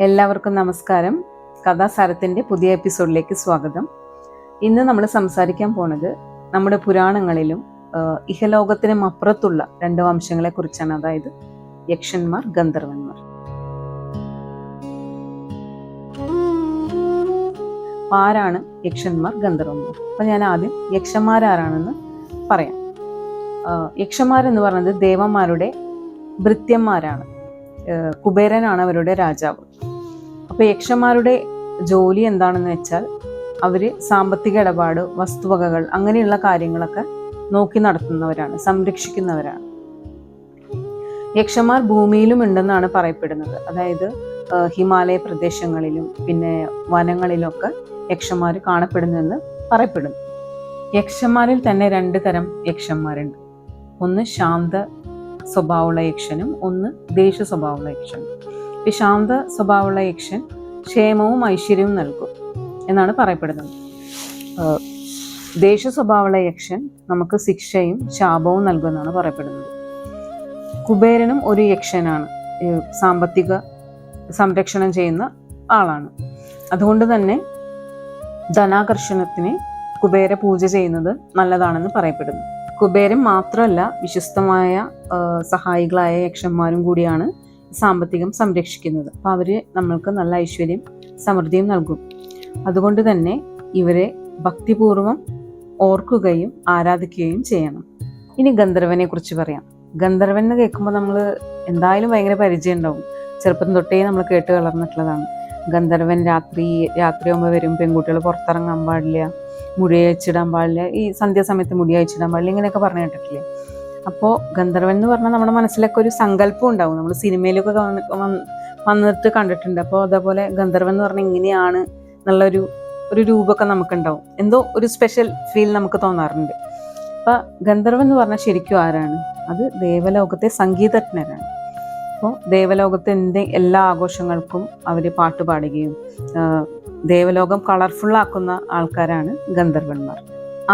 എല്ലാവർക്കും നമസ്കാരം. കഥാസാരത്തിന്റെ പുതിയ എപ്പിസോഡിലേക്ക് സ്വാഗതം. ഇന്ന് നമ്മൾ സംസാരിക്കാൻ പോണത് നമ്മുടെ പുരാണങ്ങളിലും ഇഹലോകത്തിനും അപ്പുറത്തുള്ള രണ്ട് വംശങ്ങളെ കുറിച്ചാണ്. അതായത് യക്ഷന്മാർ ഗന്ധർവന്മാർ. ആരാണ് യക്ഷന്മാർ ഗന്ധർവന്മാർ? അപ്പൊ ഞാൻ ആദ്യം യക്ഷന്മാരാരാണെന്ന് പറയാം. യക്ഷന്മാരെന്ന് പറയുന്നത് ദേവന്മാരുടെ ഭൃത്യന്മാരാണ്. കുബേരനാണ് അവരുടെ രാജാവ്. അപ്പോൾ യക്ഷന്മാരുടെ ജോലി എന്താണെന്ന് വെച്ചാൽ അവർ സാമ്പത്തിക ഇടപാട് വസ്തുവകകൾ അങ്ങനെയുള്ള കാര്യങ്ങളൊക്കെ നോക്കി നടത്തുന്നവരാണ് സംരക്ഷിക്കുന്നവരാണ്. യക്ഷന്മാർ ഭൂമിയിലും ഉണ്ടെന്നാണ് പറയപ്പെടുന്നത്. അതായത് ഹിമാലയ പ്രദേശങ്ങളിലും പിന്നെ വനങ്ങളിലൊക്കെ യക്ഷന്മാർ കാണപ്പെടുന്നുവെന്ന് പറയപ്പെടുന്നു. യക്ഷന്മാരിൽ തന്നെ രണ്ട് തരം യക്ഷന്മാരുണ്ട്. ഒന്ന് ശാന്ത സ്വഭാവമുള്ള യക്ഷനും ഒന്ന് ദേഷ്യ സ്വഭാവമുള്ള യക്ഷനും. വിഷാന്ത സ്വഭാവമുള്ള യക്ഷൻ ക്ഷേമവും ഐശ്വര്യവും നൽകും എന്നാണ് പറയപ്പെടുന്നത്. ദേഷ്യ സ്വഭാവമുള്ള യക്ഷൻ നമുക്ക് ശിക്ഷയും ശാപവും നൽകുമെന്നാണ് പറയപ്പെടുന്നത്. കുബേരനും ഒരു യക്ഷനാണ് സാമ്പത്തിക സംരക്ഷണം ചെയ്യുന്ന ആളാണ്. അതുകൊണ്ട് തന്നെ ധനാകർഷണത്തിന് കുബേര പൂജ ചെയ്യുന്നത് നല്ലതാണെന്ന് പറയപ്പെടുന്നു. കുബേരൻ മാത്രമല്ല വിശ്വസ്തമായ സഹായികളായ യക്ഷന്മാരും കൂടിയാണ് സാമ്പത്തികം സംരക്ഷിക്കുന്നത്. അപ്പം അവർ നമ്മൾക്ക് നല്ല ഐശ്വര്യം സമൃദ്ധിയും നൽകും. അതുകൊണ്ട് തന്നെ ഇവരെ ഭക്തിപൂർവം ഓർക്കുകയും ആരാധിക്കുകയും ചെയ്യണം. ഇനി ഗന്ധർവനെ കുറിച്ച് പറയാം. ഗന്ധർവൻ എന്ന് കേൾക്കുമ്പോൾ നമ്മൾ എന്തായാലും ഭയങ്കര പരിചയം ഉണ്ടാവും. ചെറുപ്പം തൊട്ടേ നമ്മൾ കേട്ട് വളർന്നിട്ടുള്ളതാണ്. ഗന്ധർവൻ രാത്രി രാത്രിയാകുമ്പോൾ വരും പെൺകുട്ടികൾ പുറത്തിറങ്ങാൻ പാടില്ല മുടി അയച്ചിടാൻ പാടില്ല ഈ സന്ധ്യാസമയത്ത് മുടി അയച്ചിടാൻ പാടില്ല ഇങ്ങനെയൊക്കെ പറഞ്ഞു കേട്ടിട്ടില്ലേ? അപ്പോൾ ഗന്ധർവൻ എന്ന് പറഞ്ഞാൽ നമ്മുടെ മനസ്സിലൊക്കെ ഒരു സങ്കല്പം ഉണ്ടാവും. നമ്മൾ സിനിമയിലൊക്കെ വന്ന്- വന്നിട്ട് കണ്ടിട്ടുണ്ട്. അപ്പോൾ അതേപോലെ ഗന്ധർവൻ എന്ന് പറഞ്ഞാൽ ഇങ്ങനെയാണ് എന്നുള്ളൊരു ഒരു രൂപമൊക്കെ നമുക്കുണ്ടാവും. എന്തോ ഒരു സ്പെഷ്യൽ ഫീൽ നമുക്ക് തോന്നാറുണ്ട്. അപ്പം ഗന്ധർവൻ എന്ന് പറഞ്ഞാൽ ശരിക്കും ആരാണ്? അത് ദേവലോകത്തെ സംഗീതജ്ഞരാണ്. അപ്പോൾ ദേവലോകത്തിന്റെ എല്ലാ ആഘോഷങ്ങൾക്കും അവർ പാട്ട് പാടുകയും ദേവലോകം കളർഫുള്ളാക്കുന്ന ആൾക്കാരാണ് ഗന്ധർവന്മാർ.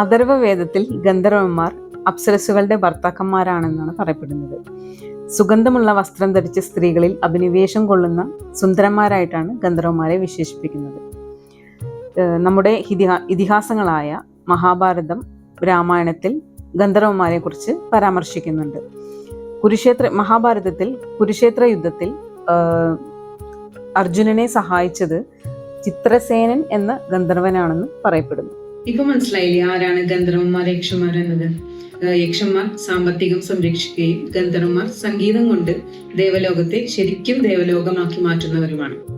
അഥർവ വേദത്തിൽ ഗന്ധർവന്മാർ അപ്സരസുകളുടെ ഭർത്താക്കന്മാരാണെന്നാണ് പറയപ്പെടുന്നത്. സുഗന്ധമുള്ള വസ്ത്രം ധരിച്ച സ്ത്രീകളിൽ അഭിനിവേശം കൊള്ളുന്ന സുന്ദരന്മാരായിട്ടാണ് ഗന്ധർവന്മാരെ വിശേഷിപ്പിക്കുന്നത്. നമ്മുടെ ഇതിഹാ ഇതിഹാസങ്ങളായ മഹാഭാരതം രാമായണത്തിൽ ഗന്ധർവന്മാരെ കുറിച്ച് പരാമർശിക്കുന്നുണ്ട്. കുരുക്ഷേത്ര മഹാഭാരതത്തിൽ കുരുക്ഷേത്ര യുദ്ധത്തിൽ അർജുനനെ സഹായിച്ചത് ചിത്രസേനൻ എന്ന ഗന്ധർവനാണെന്ന് പറയപ്പെടുന്നു. ഇപ്പൊ മനസ്സിലായില്ലേ ആരാണ് ഗന്ധർവന്മാർ യക്ഷന്മാർ എന്നത്? യക്ഷന്മാർ സാമ്പത്തികം സംരക്ഷിക്കുകയും ഗന്ധർവന്മാർ സംഗീതം കൊണ്ട് ദേവലോകത്തെ ശരിക്കും ദേവലോകമാക്കി മാറ്റുന്നവരുമാണ്.